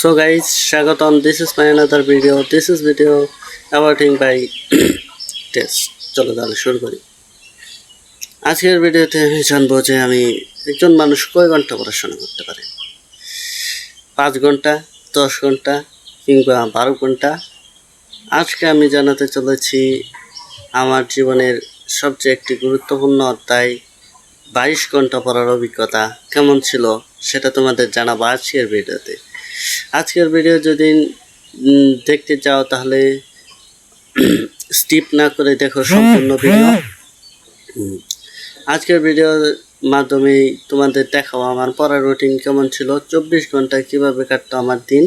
So guys, Shagaton, this is my another video. This is video awarding by test. চলো তাহলে শুরু করি আজকের ভিডিওতে আমি জানব যে আমি একজন মানুষ কয় ঘণ্টা পড়াশোনা করতে পারে পাঁচ ঘণ্টা দশ ঘণ্টা কিংবা বারো ঘণ্টা আজকে আমি জানাতে চলেছি আমার জীবনের সবচেয়ে একটি গুরুত্বপূর্ণ অধ্যায় বাইশ ঘণ্টা পড়ার অভিজ্ঞতা কেমন ছিল সেটা তোমাদের জানাব আজকের ভিডিওতে আজকের ভিডিও যদি দেখতে চাও তাহলে স্টিপ না করে দেখো সম্পূর্ণ ভিডিও আজকের ভিডিওর মাধ্যমে তোমাদের দেখাও আমার পড়ার রুটিন কেমন ছিল, চব্বিশ ঘণ্টা কীভাবে কাটতো আমার দিন।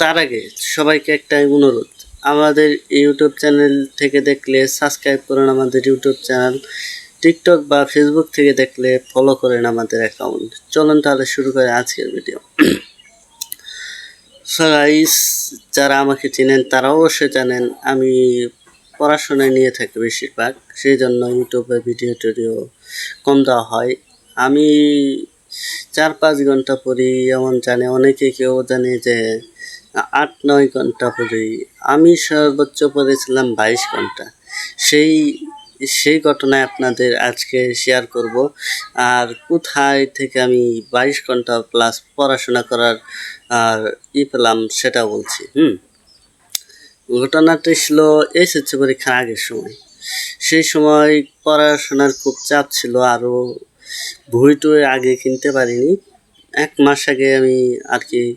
তার আগে সবাইকে একটা অনুরোধ, আমাদের ইউটিউব চ্যানেল থেকে দেখলে সাবস্ক্রাইব করুন আমাদের ইউটিউব চ্যানেল টিকটক বা ফেসবুক থেকে দেখলে ফলো করেন আমাদের অ্যাকাউন্ট চলুন তাহলে শুরু করে আজকের ভিডিও সো গাইস যারা আমাকে চেনেন তারা অবশ্যই জানেন আমি পড়াশোনায় নিয়ে থাকি বেশিরভাগ সেই জন্য ইউটিউবে ভিডিও টিডিও কম দেওয়া হয়। আমি চার পাঁচ ঘণ্টা পড়ি, এমন জানে অনেকে কেউ জানে যে আট নয় ঘণ্টা পড়ি। আমি সর্বোচ্চ পড়েছিলাম বাইশ ঘণ্টা। সেই সেই ঘটনায় আপনাদের আজকে শেয়ার করব। আর কোথায় থেকে আমি বাইশ ঘণ্টা প্লাস পড়াশোনা করার, আর ই পেলাম সেটা বলছি, হুম? ঘটনাটা ছিল এসেছে পরীক্ষার আগের সময়। সেই সময় পড়াশোনার খুব চাপ ছিল আরও বই টই আগে কিনতে পারিনি। এক মাস আগে আমি আর কি,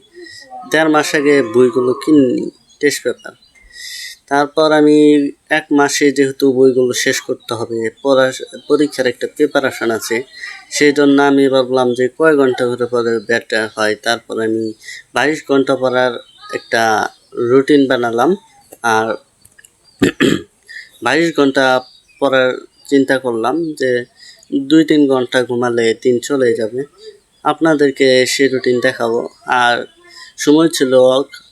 দেড় মাস আগে বইগুলো কিনিনি টেস্ট পেপার তারপর আমি এক মাসে যেহেতু বইগুলো শেষ করতে হবে পরীক্ষার একটা প্রিপারেশন আছে সেই জন্য আমি ভাবলাম যে কয় ঘণ্টা করে পরে বেটার হয়, তারপর আমি বাইশ ঘণ্টা পড়ার একটা রুটিন বানালাম আর বাইশ ঘণ্টা পড়ার চিন্তা করলাম যে দুই তিন ঘণ্টা ঘুমালে দিন চলে যাবে। আপনাদেরকে সেই রুটিন দেখাবো। আর সময় ছিল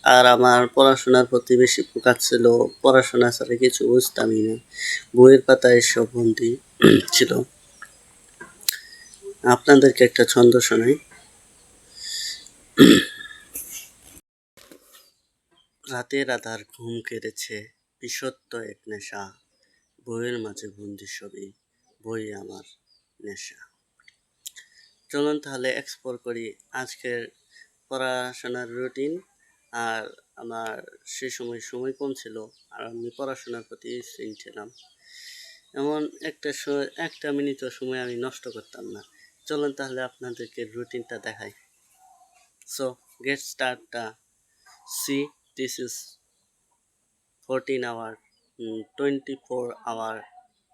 আর আমার পড়াশোনার প্রতি বেশি ফোকাস ছিল। পড়াশোনা ছাড়া কিছু বুঝতামই না। বইয়ের পাতায় সব বন্দি ছিল। আপনাদেরকে একটা ছন্দ শোনাই। রাতের আধার ঘুম কেড়েছে, বিষত্ব এক নেশা। বইয়ের মাঝে বন্দি ছবি, বই আমার নেশা। চলুন তাহলে এক্সপ্লোর করি আজকের পড়াশোনার রুটিন আর আমার সে সময় সময় কম ছিল আর আমি পড়াশোনার প্রতি সিন ছিলাম। এমন একটা স- একটা মিনিটও সময় আমি নষ্ট করতাম না। চলুন তাহলে আপনাদেরকে রুটিনটা দেখাই। So get start the see this is fourteen hour twenty four hour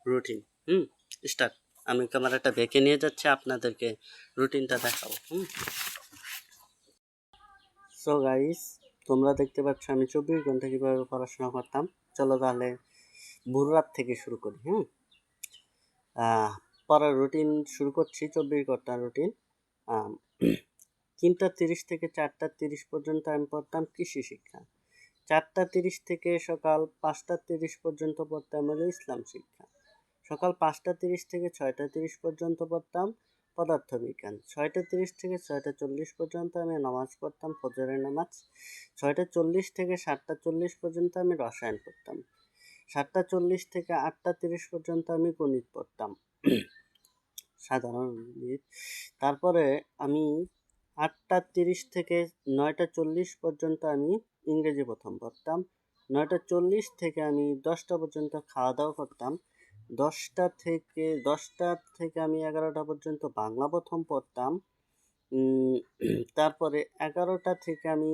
routine hmm start আমি ক্যামেরাটা বেঁকে নিয়ে যাচ্ছি, আপনাদেরকে রুটিনটা দেখাবো। হুম। সো গাইস তোমরা দেখতে পাচ্ছ আমি চব্বিশ ঘণ্টা কীভাবে পড়াশোনা করতাম। চলো তাহলে ভোর রাত থেকে শুরু করি হ্যাঁ? পড়ার রুটিন শুরু করছি, চব্বিশ ঘণ্টা রুটিন তিনটা তিরিশ থেকে চারটা তিরিশ পর্যন্ত আমি পড়তাম কৃষি শিক্ষা। চারটা তিরিশ থেকে সকাল পাঁচটা তিরিশ পর্যন্ত পড়তাম হলো ইসলাম শিক্ষা। সকাল পাঁচটা তিরিশ থেকে ছয়টা তিরিশ পর্যন্ত পড়তাম। পদার্থবিজ্ঞান। ছয়টা তিরিশ থেকে ছয়টা চল্লিশ পর্যন্ত আমি নামাজ পড়তাম, ফজরের নামাজ। ছয়টা চল্লিশ থেকে সাতটা চল্লিশ পর্যন্ত আমি রসায়ন পড়তাম। সাতটা চল্লিশ থেকে আটটা তিরিশ পর্যন্ত আমি গণিত পড়তাম। সাধারণ গণিত। তারপরে আমি আটটা তিরিশ থেকে নয়টা চল্লিশ পর্যন্ত আমি ইংরেজি প্রথম পড়তাম। নয়টা চল্লিশ থেকে আমি দশটা পর্যন্ত খাওয়া দাওয়া করতাম। দশটা থেকে দশটা থেকে আমি এগারোটা পর্যন্ত বাংলা প্রথম পড়তাম। তারপরে এগারোটা থেকে আমি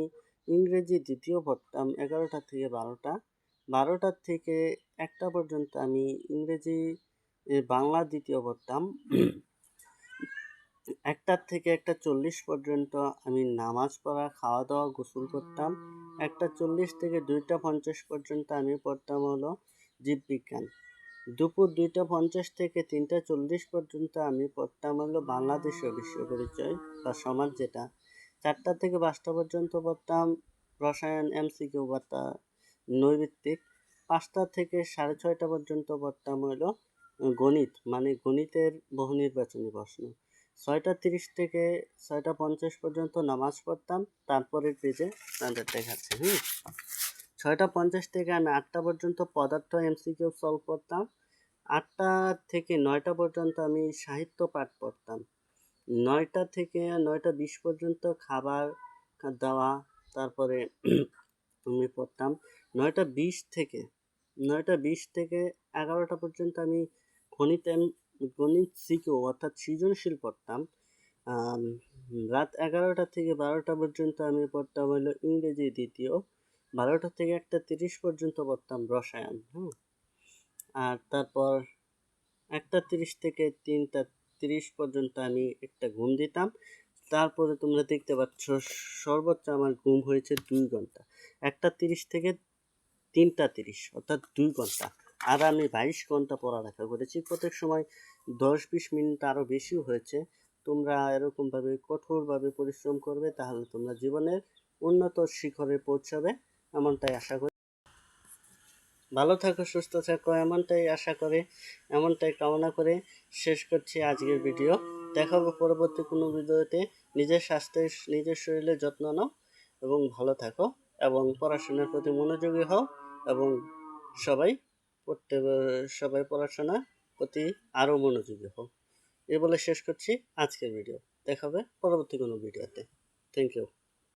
ইংরেজি দ্বিতীয় পড়তাম, এগারোটা থেকে বারোটা। বারোটা থেকে একটা পর্যন্ত আমি ইংরেজি বাংলা দ্বিতীয় পড়তাম। একটার থেকে একটা চল্লিশ পর্যন্ত আমি নামাজ পড়া খাওয়া দাওয়া গোসল করতাম। একটা চল্লিশ থেকে দুইটা পঞ্চাশ পর্যন্ত আমি পড়তাম হলো জীববিজ্ঞান। দুপুর দুইটা পঞ্চাশ থেকে তিনটা চল্লিশ পর্যন্ত আমি পড়তাম হলো বাংলাদেশের বিশ্ব পরিচয় বা সমাজ যেটা। চারটা থেকে পাঁচটা পর্যন্ত পড়তাম রসায়ন, এমসিকিউ বা তা নৈভিত্তিক পাঁচটা থেকে সাড়ে ছয়টা পর্যন্ত পড়তাম হলো গণিত মানে গণিতের বহু নির্বাচনী প্রশ্ন। ছয়টা তিরিশ থেকে ছয়টা পঞ্চাশ পর্যন্ত নামাজ পড়তাম, তারপরের পেজে আপনাদের দেখাচ্ছি, হুম? ছয়টা পঞ্চাশ থেকে আমি আটটা পর্যন্ত পদার্থ এমসিকিউ সলভ করতাম। আটটা থেকে নয়টা পর্যন্ত আমি সাহিত্য পাঠ পড়তাম। নয়টা থেকে নয়টা বিশ পর্যন্ত খাবার দেওয়া, তারপরে আমি পড়তাম। নয়টা বিশ থেকে, নয়টা বিশ থেকে এগারোটা পর্যন্ত আমি গণিত গণিত সিকিউ অর্থাৎ সৃজনশীল পড়তাম। রাত এগারোটা থেকে বারোটা পর্যন্ত আমি পড়তাম হলো ইংরেজি দ্বিতীয়। বারোটা থেকে একটা তিরিশ পর্যন্ত পড়তাম রসায়ন হ্যাঁ আর তারপর একটা তিরিশ থেকে তিনটা তিরিশ পর্যন্ত আমি একটা ঘুম দিতাম। তারপরে তোমরা দেখতে পাচ্ছ সর্বোচ্চ আমার ঘুম হয়েছে দুই ঘণ্টা। একটা তিরিশ থেকে তিনটা তিরিশ, অর্থাৎ দুই ঘণ্টা। আর আমি বাইশ ঘণ্টা পড়ালেখা করেছি। প্রত্যেক সময় দশ বিশ মিনিট আরও বেশিও হয়েছে। তোমরা এরকমভাবে কঠোরভাবে পরিশ্রম করবে, তাহলে তোমরা জীবনের উন্নত শিখরে পৌঁছাবে। এমনটাই আশা করি। ভালো থাকো, সুস্থ থাকো, এমনটাই আশা করে, এমনটাই কামনা করে শেষ করছি আজকের ভিডিও। দেখা হবে পরবর্তী কোনো ভিডিওতে। নিজের স্বাস্থ্যের, নিজের শরীরের যত্ন নাও এবং ভালো থাকো এবং পড়াশোনার প্রতি মনোযোগী হও এবং সবাই পড়তে, সবাই পড়াশোনার প্রতি আরও মনোযোগী হও। এ বলে শেষ করছি আজকের ভিডিও। দেখা হবে পরবর্তী কোনো ভিডিওতে। Thank you